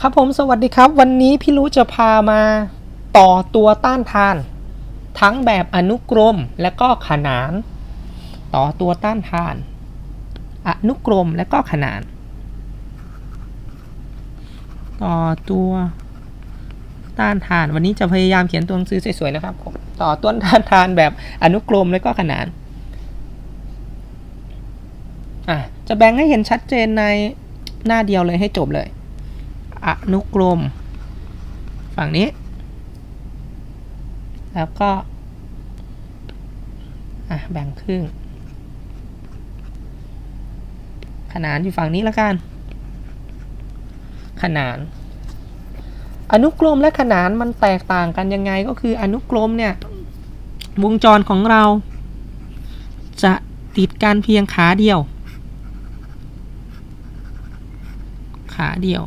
ครับผมสวัสดีครับ วันนี้พี่รู้จะพามาต่อตัวต้านทาน ทั้งแบบอนุกรมและก็ขนาน ต่อตัวต้านทาน อนุกรมและก็ขนาน ต่อตัวต้านทาน วันนี้จะพยายามเขียนตัวหนังสือสวยๆนะครับผมต่อต้นต้านทานแบบอนุกรมและก็ขนานอะจะแบ่งให้เห็นชัดเจนในหน้าเดียวเลยให้จบเลย อนุกรม ฝั่งนี้ แล้วก็ อะ แบ่งครึ่ง ขนานอยู่ฝั่งนี้แล้วกัน ขนาน อนุกรมและขนานมันแตกต่างกันยังไงก็คืออนุกรมเนี่ยวงจรของเรา จะติดกันเพียงขาเดียว ขาเดียว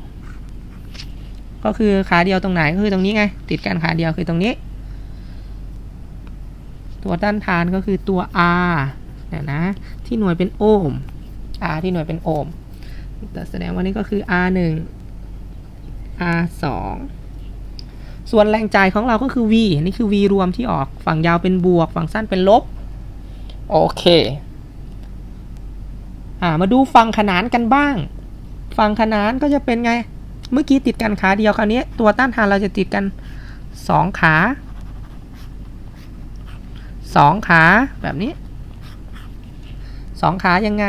ก็คือขาเดียวตรงไหนก็คือตรงนี้ไง ติดกันขาเดียวคือตรงนี้ ตัวต้านทานก็คือตัว R เนี่ยนะ ที่หน่วยเป็นโอห์ม R ที่หน่วยเป็นโอห์มแต่แสดงว่านี่ก็คือ R 1 R 2ส่วนแรงจ่ายของเราก็คือ V นี่คือ V รวมที่ออกฝั่งยาวเป็นบวก ฝั่งสั้นเป็นลบ โอเคอ่ามาดูฝั่งขนานกันบ้าง ฝั่งขนานก็จะเป็นไง เมื่อกี้ติดกันขาเดียวคราวนี้ตัวต้านทานเราจะติดกันสองขาสองขาแบบนี้สองขายังไง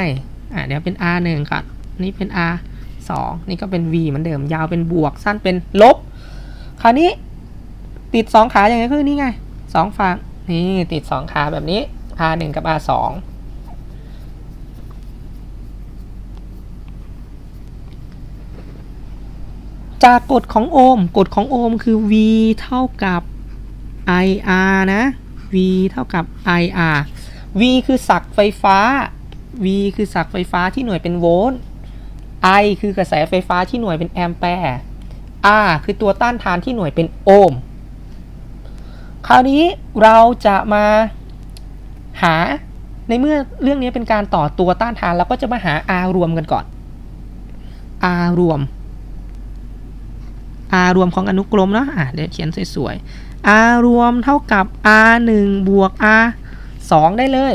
อะเดี๋ยวเป็น R 1ก่อนนี่เป็น R 2 นี่ก็เป็น V เหมือนเดิมยาวเป็นบวกสั้นเป็นลบ คราวนี้ติดสองขาอย่างไงคือนี่ไงสองฝั่งนี่ติดสองขาแบบนี้ R 1กับ R 2 จากกฎของโอห์มกฎของโอห์มคือ V เท่ากับ IR นะ V เท่ากับ IR V คือศักไฟฟ้า V คือศักไฟฟ้าที่หน่วยเป็นโวลต์ I คือกระแสไฟฟ้าที่หน่วยเป็นแอมแปร์ R คือตัวต้านทานที่หน่วยเป็นโอห์มคราวนี้เราจะมาหาในเมื่อเรื่องนี้เป็นการต่อตัวต้านทานเราก็จะมาหา R รวมกันก่อน R รวม R รวมของอนุกรมเนาะอะเดี๋ยวเขียนสวยๆ R รวมเท่ากับ R 1บวก R 2ได้เลย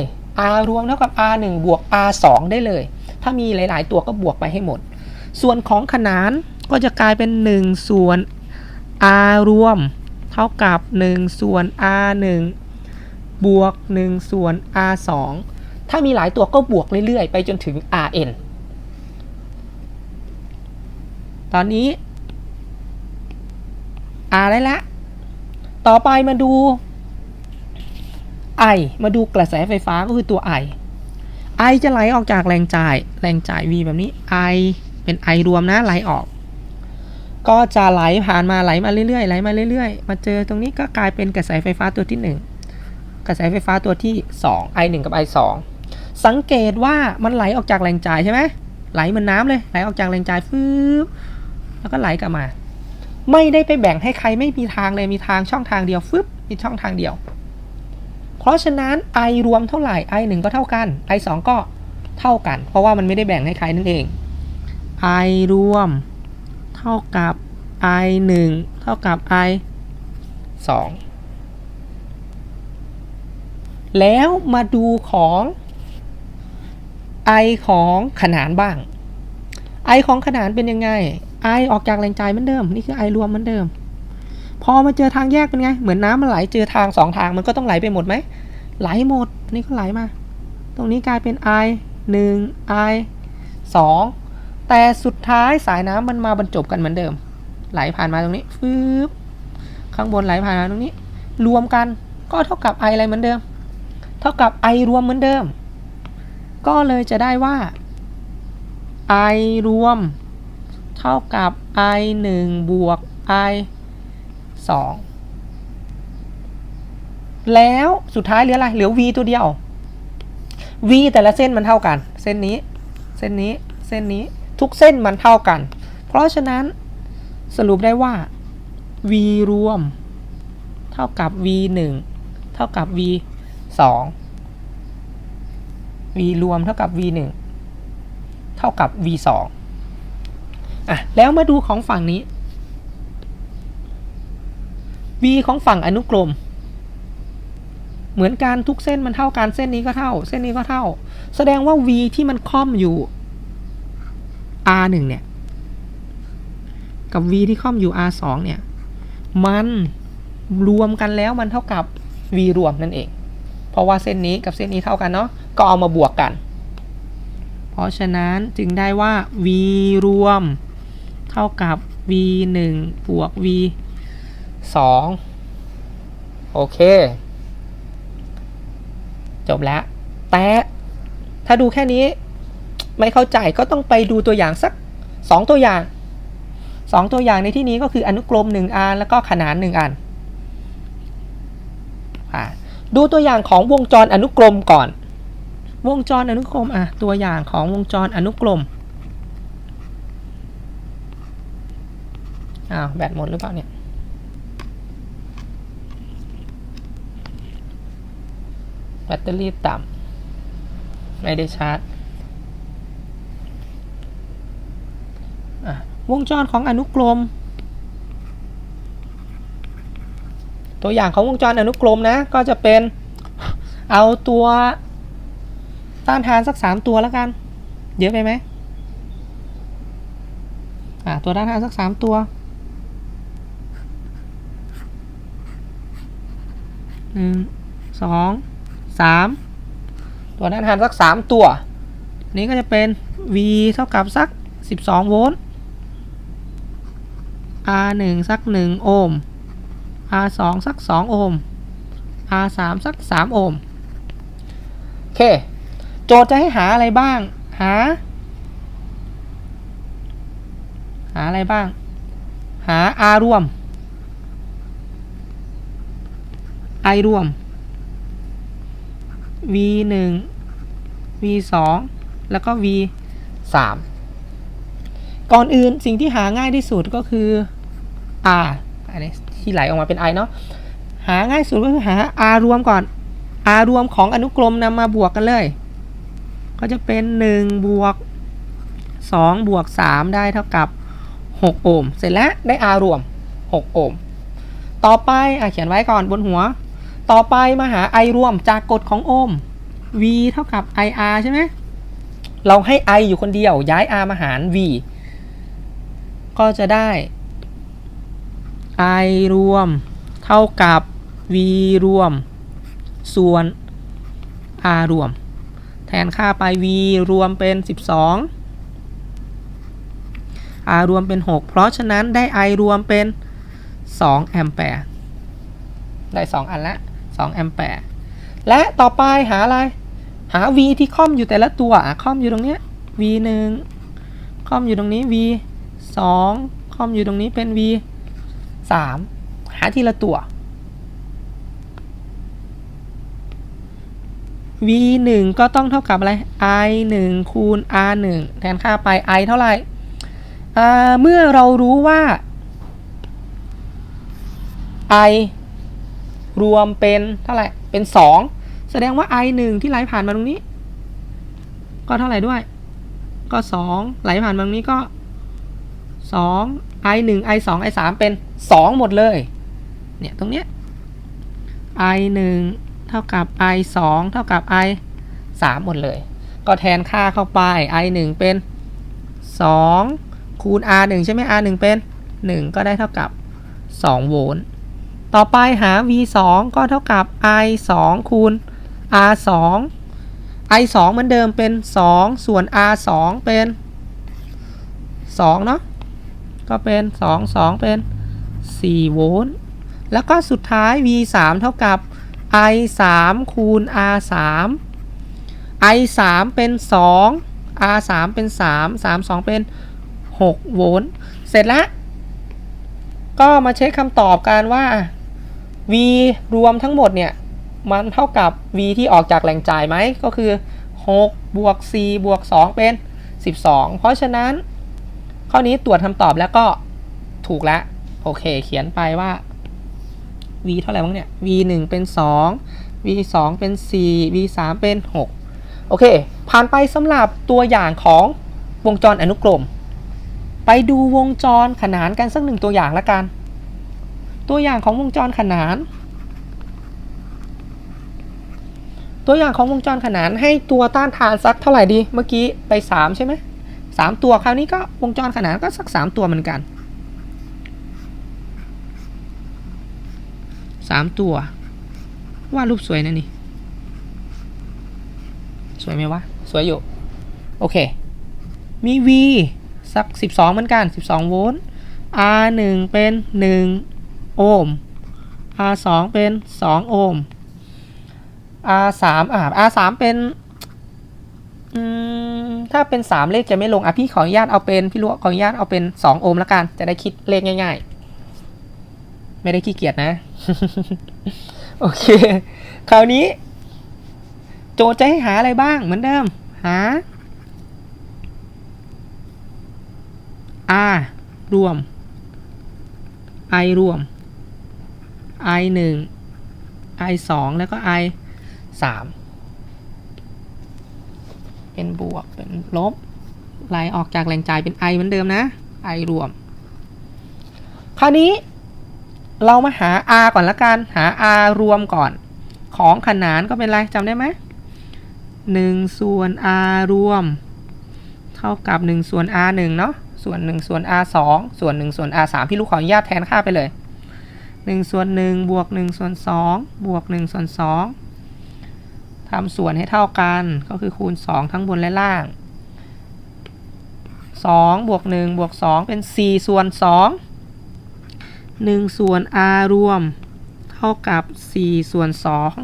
R รวมเท่ากับ R 1บวก R 2ได้เลย ถ้ามีหลาย ๆ ตัวก็บวกไปให้หมด ส่วนของขนานก็จะกลายเป็น 1 ส่วน R รวมเท่ากับ 1 ส่วน R 1บวก 1 ส่วน R 2ถ้ามีหลายตัวก็บวกเรื่อย ๆ ไปจนถึง Rn ตอนนี้ R ได้ละ ต่อไปมาดู I มาดูกระแสไฟฟ้าก็คือตัว I I จะไหลออกจากแรงจ่าย แรงจ่าย V แบบนี้ I เป็น I รวมนะไหลออก ก็จะไหลผ่านมาไหลมาเรื่อยๆไหลมาเรื่อยๆ มาเจอตรงนี้ก็กลายเป็นกระแสไฟฟ้าตัวที่ 1 กระแสไฟฟ้าตัวที่ 2 I 1 กับ I 2 สังเกตว่ามันไหลออกจากแรงจ่ายใช่ไหมไหลเหมือนน้ำเลยไหลออกจากแรงจ่ายฟืบแล้วก็ไหลกลับมา ไม่ได้ไปแบ่งให้ใครไม่มีทางเลยมีทางช่องทางเดียวฟึบมีช่องทางเดียว เพราะฉะนั้น i รวมเท่าไหร่ i 1ก็เท่ากัน i 2ก็เท่ากัน เพราะว่ามันไม่ได้แบ่งให้ใครนั่นเอง i รวม เท่ากับ i 1เท่ากับ i 2 แล้วมาดูของ i ของขนานบ้าง i ของขนานเป็นยังไง i อออกจากแรงจ่ายเหมือนเดิม นี่คือ i รวมเหมือนเดิม พอมาเจอทางแยกเป็นไง เหมือนน้ำมันไหลเจอทางสองทางมันก็ต้องไหลไปหมดไหม ไหลหมด นี่ก็ไหลมา ตรงนี้กลายเป็น i 1 i 2 แต่สุดท้ายสายน้ำมันมาบรรจบกันเหมือนเดิม ไหลผ่านมาตรงนี้ฟืบข้างบนไหลผ่านมาตรงนี้ รวมกันก็เท่ากับ i อะไรเหมือนเดิม เท่ากับ i รวมเหมือนเดิม ก็เลยจะได้ว่า i รวม เท่ากับ i 1บวก i 2แล้วสุดท้ายเหลืออะไร เหลือ v ตัวเดียว v แต่ละเส้นมันเท่ากัน เส้นนี้ เส้นนี้ เส้นนี้ ทุกเส้นมันเท่ากัน เพราะฉะนั้นสรุปได้ว่า v รวม เท่ากับ v 1เท่ากับ v 2 v รวมเท่ากับ v 1เท่ากับ v 2 อะแล้วมาดูของฝั่งนี้ v ของฝั่งอนุกรม เหมือนกันทุกเส้นมันเท่ากันเส้นนี้ก็เท่า เส้นนี้ก็เท่า แสดงว่า v ที่มันค่อมอยู่ r 1เนี่ย กับ v ที่ค่อมอยู่ r 2เนี่ย มันรวมกันแล้วมันเท่ากับ v รวมนั่นเอง เพราะว่าเส้นนี้กับเส้นนี้เท่ากันเนาะก็เอามาบวกกัน เพราะฉะนั้นจึงได้ว่า v รวม เท่ากับ v 1บวก v 2โอเค จบแล้ว แต่ถ้าดูแค่นี้ ไม่เข้าใจก็ต้องไปดูตัวอย่างสัก 2 ตัวอย่าง 2 ตัวอย่างในที่นี้ก็คืออนุกรม 1 อัน แล้วก็ขนาน 1 อันอะดูตัวอย่างของวงจรอนุกรมก่อน วงจรอนุกรมอะตัวอย่างของวงจรอนุกรม อ้าวแบตหมดหรือเปล่าเนี่ยแบตเตอรี่ต่ำไม่ได้ชาร์จอะวงจรของอนุกรม ตัวอย่างของวงจรอนุกรมนะ ก็จะเป็นเอาตัว ต้านทานสักสามตัวแล้วกัน เยอะไปไหมอะตัวต้านทานสักสามตัว หนึ่งสองสามตัวต้นทานสักสามตัว นี้ก็จะเป็น V เท่ากับสัก12โวลต์ R 1สัก1โอห์ม R 2สัก2โอห์ม R 3สัก3โอห์มโอเค โจทย์จะให้หาอะไรบ้าง หา หาอะไรบ้าง หา R รวม I รวม V 1 V 2แล้วก็ V 3ก่อนอื่นสิ่งที่หาง่ายที่สุดก็คือ R อันนี้ที่ไหลออกมาเป็น I เนาะหาง่ายสุดก็คือหา R รวมก่อน R รวมของอนุกรมนำมาบวกกันเลย ก็จะเป็น 1 บวก 2 บวก 3 ได้เท่ากับ 6 โอห์ม เสร็จแล้วได้ R รวม 6 โอห์ม ต่อไปอเขียนไว้ก่อนบนหัว ต่อไปมาหา I รวมจากกฎของโอห์ม V เท่ากับ IR ใช่ไหมเราให้ I อยู่คนเดียวย้าย R มาหาร V ก็จะได้ I รวมเท่ากับ V รวม ส่วน R รวม แทนค่าไป V รวมเป็น 12 R รวมเป็น 6 เพราะฉะนั้นได้ I รวมเป็น 2 แอมแปร์ ได้ 2 อันละ 2แอมแปร์และต่อไปหาอะไร หา V ที่ค่อมอยู่แต่ละตัวอะค่อมอยู่ตรงเนี้ย V 1ค่อมอยู่ตรงนี้ V 2ค่อมอยู่ตรงนี้เป็น V 3หาทีละตัว V 1ก็ต้องเท่ากับอะไร I 1คูณ R 1แทนค่าไป I เท่าไหร่เมื่อเรารู้ว่า I รวมเป็นเท่าไหร่เป็น 2 แสดงว่า I 1ที่ไหลผ่านมาตรงนี้ ก็เท่าไหร่ด้วย ก็ 2 ไหลผ่านมาตรงนี้ก็ 2 I 1 I 2 I 3เป็น 2 หมดเลยเนี่ยตรงเนี้ย I 1เท่ากับ I 2เท่ากับ I 3 หมดเลย ก็แทนค่าเข้าไป I 1เป็น 2 คูณ R 1ใช่ไหม R 1เป็น 1 ก็ได้เท่ากับ 2 โวลต์ ต่อไปหา V 2ก็เท่ากับ I 2คูณ R 2 I 2เหมือนเดิมเป็น 2 ส่วน R 2เป็น2เนาะก็เป็น 2 2 เป็น 4 โวลต์ แล้วก็สุดท้าย V 3เท่ากับ I 3คูณ R 3 I 3เป็น 2 R 3เป็น 3 3 2 เป็น 6 โวลต์ เสร็จแล้ว ก็มาเช็คคำตอบกันว่า V รวมทั้งหมดเนี่ยมันเท่ากับ V ที่ออกจากแหล่งจ่ายไหมก็คือ6บวก4บวก2เป็น 12 เพราะฉะนั้น ข้อนี้ตรวจคำตอบแล้วก็ถูกแล้วโอเค เขียนไปว่า v เท่าไหร่บ้างเนี่ย v 1เป็น 2 v 2เป็น 4 v 3เป็น 6 โอเค ผ่านไปสำหรับตัวอย่างของวงจรอนุกรม ไปดูวงจรขนานกันสักหนึ่งตัวอย่างละกัน ตัวอย่างของวงจรขนาน ตัวอย่างของวงจรขนานให้ตัวต้านทานสักเท่าไหร่ดี เมื่อกี้ไป 3 ใช่ไหมสามตัวคราวนี้ก็วงจรขนานก็สัก 3 ตัวเหมือนกัน 3 ตัววาดรูปสวยนะนี่สวยไหมวะ สวยอยู่ โอเค มี V สัก 12 เหมือนกัน 12 โวลต์ R 1เป็น 1 โอห์ม R 2 เป็น 2 โอห์ม R 3 อ่า R 3 เป็นถ้าเป็น 3 เลขจะไม่ลง อะพี่ขออนุญาตเอาเป็น พี่รู้ขออนุญาตเอาเป็น 2 โอห์มล้วกัน จะได้คิดเลขง่ายๆ ไม่ได้ขี้เกียจนะ โอเค คราวนี้ โจทย์จะให้หาอะไรบ้างเหมือนเดิม หา R รวม I รวม I 1 I 2แล้วก็ I 3เป็นบวกเป็นลบไลออกจากแรงจ่ายเป็น I เหมือนเดิมนะ I รวม คราวนี้เรามาหา R ก่อนละกัน หา R รวมก่อน ของขนานก็เป็นไรจำได้ไหม1ส่วน R รวม เท่ากับ 1 ส่วน R 1เนาะส่วน 1 ส่วน R 2ส่วน 1 ส่วน R 3พี่ลูกขออนุญาตแทนค่าไปเลย 1ส่วน1บวก1ส่วน2บวก1ส่วน2ทำส่วนให้เท่ากันก็คือคูณ 2 ทั้งบนและล่าง 2 บวก 1 บวก 2 เป็น 4 ส่วน 2 1 ส่วน R รวม เท่ากับ 4 ส่วน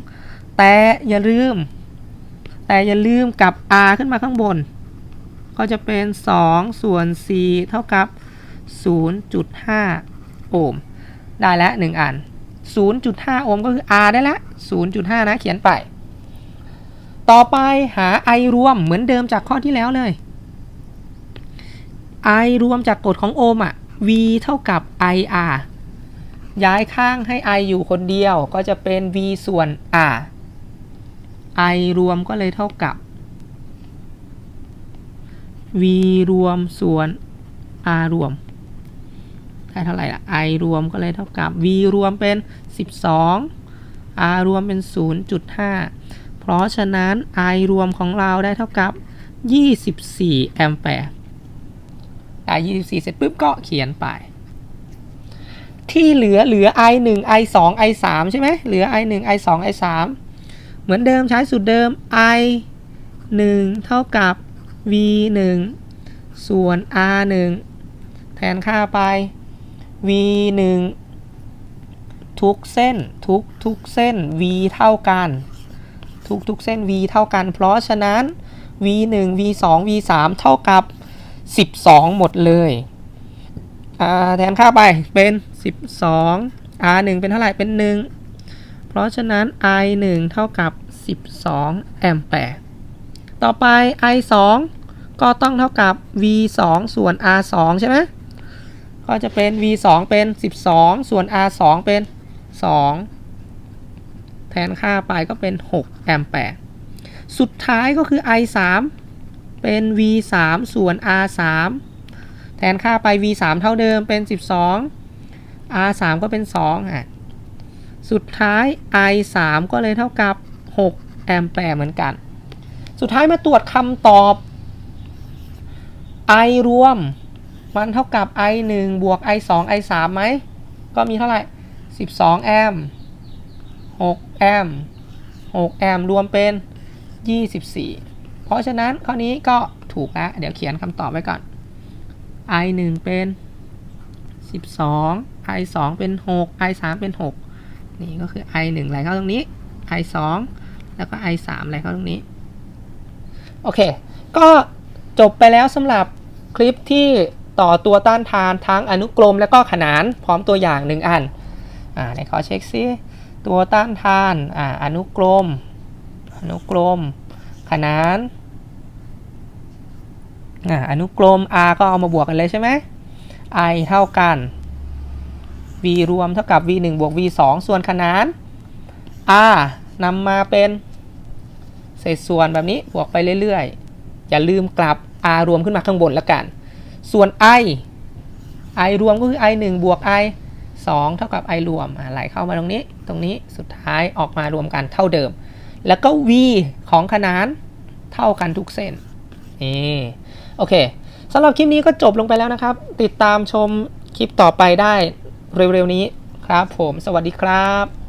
2 แต่อย่าลืม แต่อย่าลืมกับ R ขึ้นมาข้างบน ก็จะเป็น 2 ส่วน 4 เท่ากับ 0.5 โอห์ม ได้แล้ว1อัน 0.5 โอห์มก็คือ R ได้ละ 0.5 นะเขียนไป ต่อไปหา I รวมเหมือนเดิมจากข้อที่แล้วเลย I รวมจากกฎของโอห์มอะ V เท่ากับ IR ย้ายข้างให้ I อยู่คนเดียวก็จะเป็น V ส่วน R I รวมก็เลยเท่ากับ v รวมส่วน r รวม ได้เท่าไหร่ล่ะ i รวมก็เลยเท่ากับ v รวมเป็น 12 r รวมเป็น 0.5 เพราะฉะนั้น i รวมของเราได้เท่ากับ 24 แอมแปร์ได้24 เสร็จปุ๊บก็เขียนไป ที่เหลือเหลือ i 1 i 2 i 3ใช่ไหมเหลือ i 1 i 2 i 3เหมือนเดิมใช้สูตรเดิม i 1 เท่ากับ v 1ส่วน r 1แทนค่าไป v 1ทุกเส้นทุกทุกเส้น v เท่ากัน ทุกทุกเส้น v เท่ากัน เพราะฉะนั้น v 1 v 2 v 3เท่ากับ 12 หมดเลยอ่าแทนค่าไปเป็น 12 r 1เป็นเท่าไหร่เป็น 1 เพราะฉะนั้น i 1เท่ากับ 12 แอมแปร์ต่อไป i 2ก็ต้องเท่ากับ v 2ส่วน r 2ใช่ไหม ก็จะเป็น v 2เป็น 12 ส่วน r 2เป็น 2 แทนค่าไปก็เป็น 6 แอมแปร์สุดท้ายก็คือ i 3เป็น v 3ส่วน r 3แทนค่าไป v 3เท่าเดิมเป็น 12 r 3ก็เป็น2อะสุดท้าย i 3ก็เลยเท่ากับ 6 แอมแปร์เหมือนกัน สุดท้ายมาตรวจคำตอบ i รวม มันเท่ากับ i 1บวก i 2 i 3ไหม ก็มีเท่าไหร่ 12 แอมป์6แอมป์6แอมป์รวมเป็น 24 เพราะฉะนั้นข้อนี้ก็ถูกแล้ว เดี๋ยวเขียนคำตอบไว้ก่อน i 1เป็น 12 i 2 เป็น 6 i 3 เป็น 6 นี่ก็คือ i 1ไหลเข้าตรงนี้ i 2แล้วก็ i 3ไหลเข้าตรงนี้ โอเค ก็จบไปแล้วสำหรับคลิปที่ ต่อตัวต้านทานทั้งอนุกรมและก็ขนานพร้อมตัวอย่างหนึ่งอันอ่าไหนขอเช็คซิตัวต้านทานอ่าอนุกรม อนุกรม ขนานอ่าอนุกรม r ก็เอามาบวกกันเลยใช่ไหม i เท่ากัน v รวมเท่ากับ v 1บวก v 2ส่วนขนาน r นำมาเป็นเศษส่วนแบบนี้บวกไปเรื่อยๆ อย่าลืมกลับ r รวมขึ้นมาข้างบนแล้วกัน ส่วน i i รวมก็คือ i 1บวก i 2 เท่ากับ i รวมไหลเข้ามาตรงนี้ ตรงนี้สุดท้ายออกมารวมกันเท่าเดิม แล้วก็ v ของขนานเท่ากันทุกเส้นนี่โอเคสำหรับคลิปนี้ก็จบลงไปแล้วนะครับ ติดตามชมคลิปต่อไปได้เร็วๆนี้ครับผม สวัสดีครับ